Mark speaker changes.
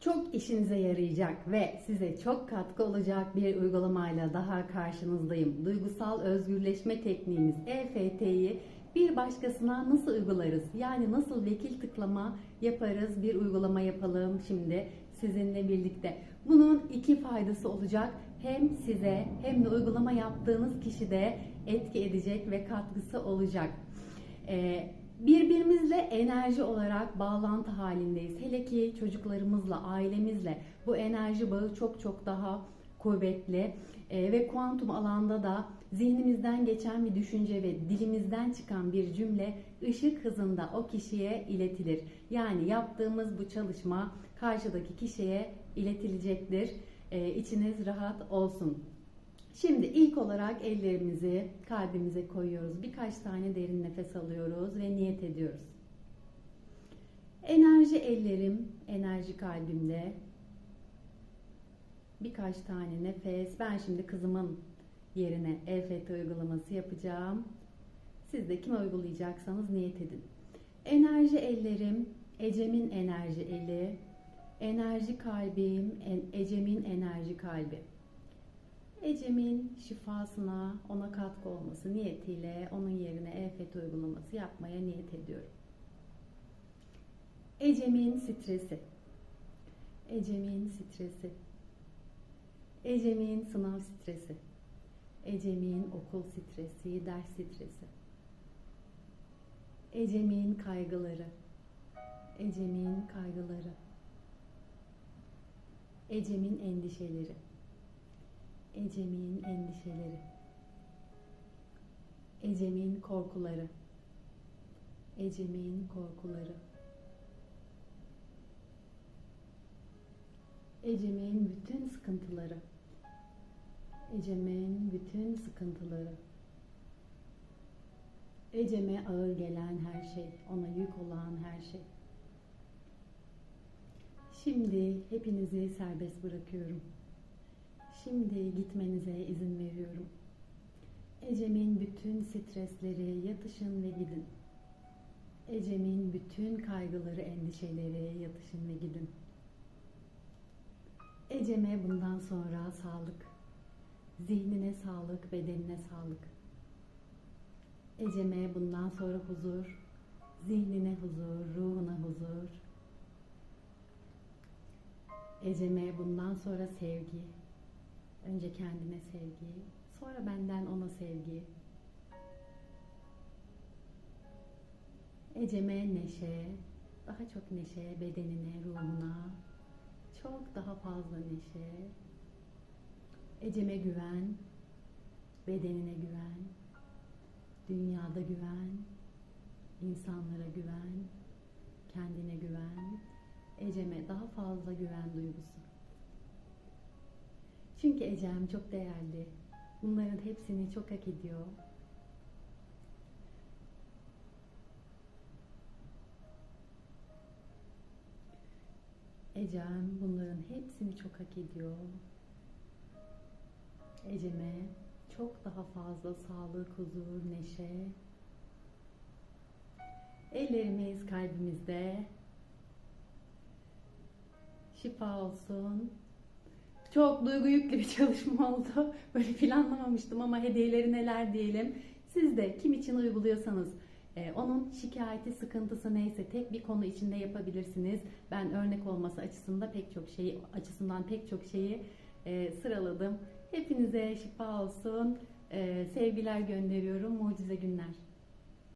Speaker 1: Çok işinize yarayacak ve size çok katkı olacak bir uygulamayla daha karşınızdayım. Duygusal özgürleşme tekniğimiz EFT'yi bir başkasına nasıl uygularız? Yani nasıl vekil tıklama yaparız? Bir uygulama yapalım şimdi sizinle birlikte. Bunun iki faydası olacak. Hem size hem de uygulama yaptığınız kişide etki edecek ve katkısı olacak. Ee, birbirimizle enerji olarak bağlantı halindeyiz. Hele ki çocuklarımızla, ailemizle bu enerji bağı çok çok daha kuvvetli Ee, ve kuantum alanda da zihnimizden geçen bir düşünce ve dilimizden çıkan bir cümle ışık hızında o kişiye iletilir. Yani yaptığımız bu çalışma karşıdaki kişiye iletilecektir. Ee, içiniz rahat olsun. Şimdi ilk olarak ellerimizi kalbimize koyuyoruz. Birkaç tane derin nefes alıyoruz ve niyet ediyoruz. Enerji ellerim, enerji kalbimde. Birkaç tane nefes. Ben şimdi kızımın yerine EFT uygulaması yapacağım. Siz de kime uygulayacaksanız niyet edin. Enerji ellerim, Ecem'in enerji eli, enerji kalbim, Ecem'in enerji kalbi. Ecem'in şifasına, ona katkı olması niyetiyle onun yerine EFT uygulaması yapmaya niyet ediyorum. Ecem'in stresi. Ecem'in stresi. Ecem'in sınav stresi. Ecem'in okul stresi, ders stresi. Ecem'in kaygıları. Ecem'in kaygıları. Ecem'in endişeleri. Ecem'in endişeleri. Ecem'in korkuları. Ecem'in korkuları. Ecem'in bütün sıkıntıları. Ecem'in bütün sıkıntıları. Ecem'e ağır gelen her şey, ona yük olan her şey. Şimdi hepinizi serbest bırakıyorum. Şimdi gitmenize izin veriyorum. Ecem'in bütün stresleri yatışın ve gidin. Ecem'in bütün kaygıları, endişeleri yatışın ve gidin. Ecem'e bundan sonra sağlık, zihnine sağlık, bedenine sağlık. Ecem'e bundan sonra huzur, zihnine huzur, ruhuna huzur. Ecem'e bundan sonra sevgi, önce kendine sevgi, sonra benden ona sevgi. Ecem'e neşe, daha çok neşe bedenine, ruhuna, çok daha fazla neşe. Ecem'e güven, bedenine güven, dünyada güven, insanlara güven, kendine güven. Ecem'e daha fazla güven duygusu. Çünkü Ecem çok değerli. Bunların hepsini çok hak ediyor. Ecem bunların hepsini çok hak ediyor. Ecem'e çok daha fazla sağlık, huzur, neşe. Ellerimiz kalbimizde. Şifa olsun. Çok duygu yüklü bir çalışma oldu. Böyle planlamamıştım ama hediyeleri neler diyelim. Siz de kim için uyguluyorsanız e, onun şikayeti, sıkıntısı neyse tek bir konu içinde yapabilirsiniz. Ben örnek olması açısından pek çok şeyi açısından pek çok şeyi e, sıraladım. Hepinize şifa olsun. E, sevgiler gönderiyorum. Mucize günler.